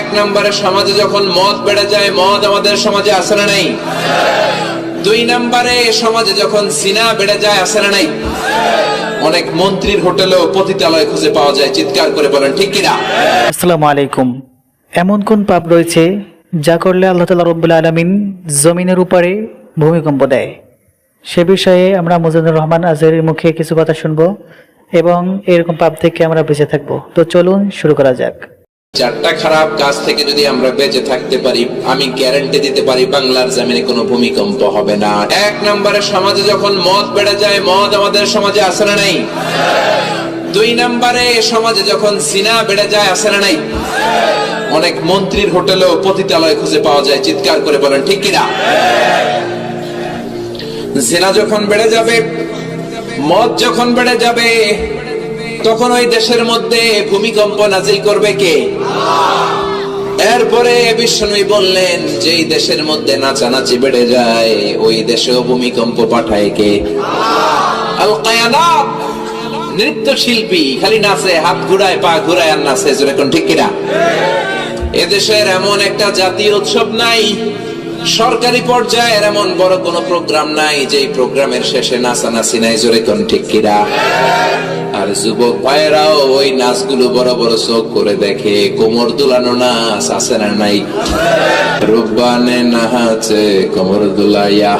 এক নম্বরে সমাজে যখন মদ বেড়ে যায় মদ আমাদের সমাজে আসে না নাই? দুই নম্বরে সমাজে যখন সিনা বেড়ে যায় আসে না নাই? অনেক মন্ত্রীর হোটেলেও পতিতালয় খুঁজে পাওয়া যায়, চিৎকার করে বলেন, ঠিক কিনা? আসসালামু আলাইকুম। এমন কোন পাপ রয়েছে যা করলে আল্লাহ তালা রব্বুল আলমিন জমিনের উপরে ভূমিকম্প দেয়? সে বিষয়ে আমরা মুজানুর রহমান আজহারের মুখে কিছু কথা শুনব এবং এরকম পাপ থেকে আমরা বেঁচে থাকব। তো চলুন শুরু করা যাক। চারটা খারাপ কাজ থেকে যদি আমরা বেঁচে থাকতে পারি, আমি গ্যারান্টি দিতে পারি বাংলার জমিনে কোনো ভূমিকম্প হবে না। এক নম্বরে সমাজে যখন মদ বেড়ে যায়, মদ আমাদের সমাজে আসে না নাই? দুই নম্বরে সমাজে যখন সিনা বেড়ে যায় আসে না নাই? অনেক মন্ত্রীর হোটেলেও পতিতালয় খুঁজে পাওয়া যায়, চিৎকার করে বলেন, ঠিক কিনা? জেনা যখন বেড়ে যাবে, মদ যখন বেড়ে যাবে তখন ওই দেশের মধ্যে ভূমিকম্প নাজিল করবে কে? এরপরে বিষ্ণুই বললেন যে দেশের মধ্যে নাচানাচি বেড়ে যায়, ওই দেশেও ভূমিকম্প পাঠায় কে? আল নৃত্য শিল্পী খালি নাচে, হাত ঘুরায়, পা ঘুরায় আর নাচে যেরকম ঠিক কিনা? এদেশের এমন একটা জাতীয় উৎসব নাই সরকারি পর্যায়ের এমন বড় কোনো প্রোগ্রাম নাই যে প্রোগ্রামের শেষে নাচানাচি নাই, জোরে কোন ঠিক কিরা? আর যুবক ভাইয়েরাও ওই নাচগুলো বড় বড় চোখ করে দেখে, কোমর দুলানো নাচ আছে না নাই? রূপবানে নাচে, কোমর দুলাইয়া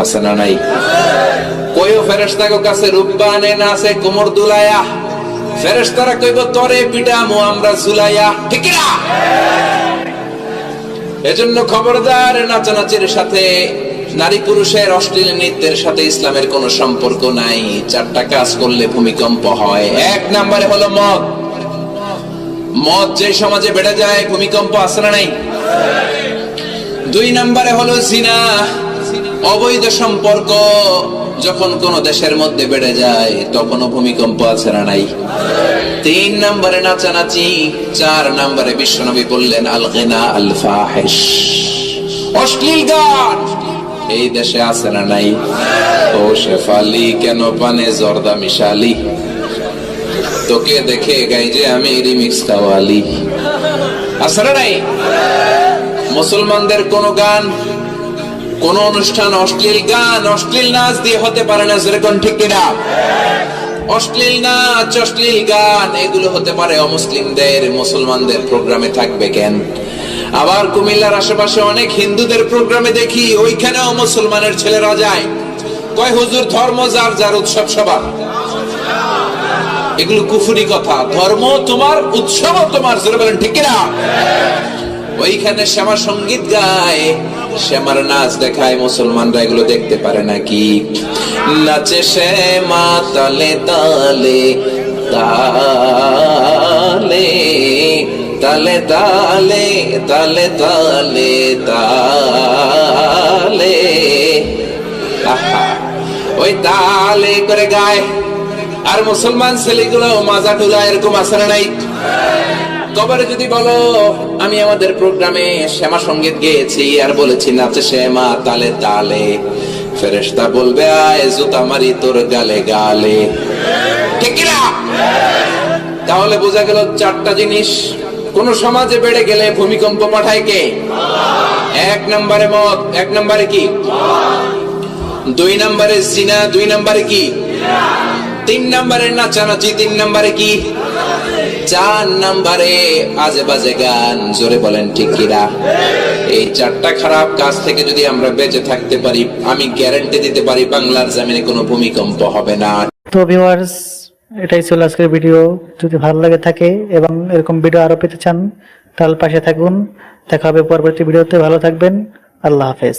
আছে না নাই? কইও ফেরেশতাগো কাছে, রূপবানে নাচে, কোমর দুলাইয়া। ফেরেশতারা কইব, তরে পিটামো আমরা ঝুলাইয়া। ঠিক না এজন্য খবরদার নাচানাচির সাথে নারী পুরুষের অশ্লীল নৃত্যের সাথে ইসলামের কোনো সম্পর্ক নাই। চারটা কাজ করলে ভূমিকম্প হয়। এক নম্বরে হলো মদ। মদ যে সমাজে বেড়ে যায়, ভূমিকম্প আসে না নাই? দুই নম্বরে হলো জিনা। অবৈধ সম্পর্ক। যখন কোন দেশের মধ্যে বেড়ে যায়, তখনও ভূমিকম্প আছে না নাই। তিন নম্বরে নাচানাচি, চার নম্বরে বিশ্বনবী বললেন আল গিনা আল ফাহিশ অশ্লীল গান! এই দেশে আছে না নাই? ও শেফালি, কেন পানে জর্দা মিশালি? তোকে দেখে গাই যে আমি রিমিক্স খাওয়ালি। আছে না নাই? মুসলমানদের কোন গান কোন অনুষ্ঠান অশ্লীল গান, অশ্লীল নাচ দিয়ে হতে পারে না, যেরকম ঠিক কিনা? অশ্লীল নাচ, অশ্লীল গান, এগুলো হতে পারে অমুসলিমদের, মুসলমানদের প্রোগ্রামে থাকবে কেন? আবার কুমিল্লার আশেপাশে অনেক হিন্দুদের প্রোগ্রামে দেখি, ওইখানেও মুসলমানের ছেলেরা যায়। কয় হুজুর, ধর্ম যার যার উৎসব সবার। এগুলো কুফুরি কথা। ধর্ম তোমার উৎসব তোমার জোরে বলেন ঠিক কিনা? ওইখানে শ্যামা সংগীত গায় শ্যামার নাচ দেখায়, মুসলমানরা এগুলো দেখতে পারে নাকি? নাচে শ্যামা তালে তালে তালে তালে তালে তালে তালে তালে। ওই তালে করে গায়। আর মুসলমান ছেলেগুলো মাজা টুলা এরকম আছে নাই? কবরে যদি বলো, আমি আমাদের প্রোগ্রামে শ্যামা সংগীত গেয়েছি আর বলেছি নাচে শ্যামা তালে তালে, ফেরেশতা বলবে, আয় জুতা তোর গালে গালে। ঠিক না তাহলে বোঝা গেল চারটা জিনিস। কোন সমাজে বেড়ে গেলে ভূমিকম্প পাঠায় কে? এক নম্বরে মদ, এক নম্বরে কি? দুই নম্বরে জিনা, দুই নম্বরে কি? তিন নম্বরে নাচানাচি, তিন নম্বরে কি? চার নম্বরে আজে বাজে গান, জোরে বলেন ঠিক কিনা? এই চারটা খারাপ কাজ থেকে যদি আমরা বেঁচে থাকতে পারি, আমি গ্যারান্টি দিতে পারি বাংলার জমিনে কোনো ভূমিকম্প হবে না। তো ভিউয়ার্স এটাই ছিল আজকের ভিডিও যদি ভালো লাগে থাকে এবং এরকম ভিডিও আরও পেতে চান, তাহলে পাশে থাকুন। দেখা হবে পরবর্তী ভিডিওতে ভালো থাকবেন। আল্লাহ হাফেজ।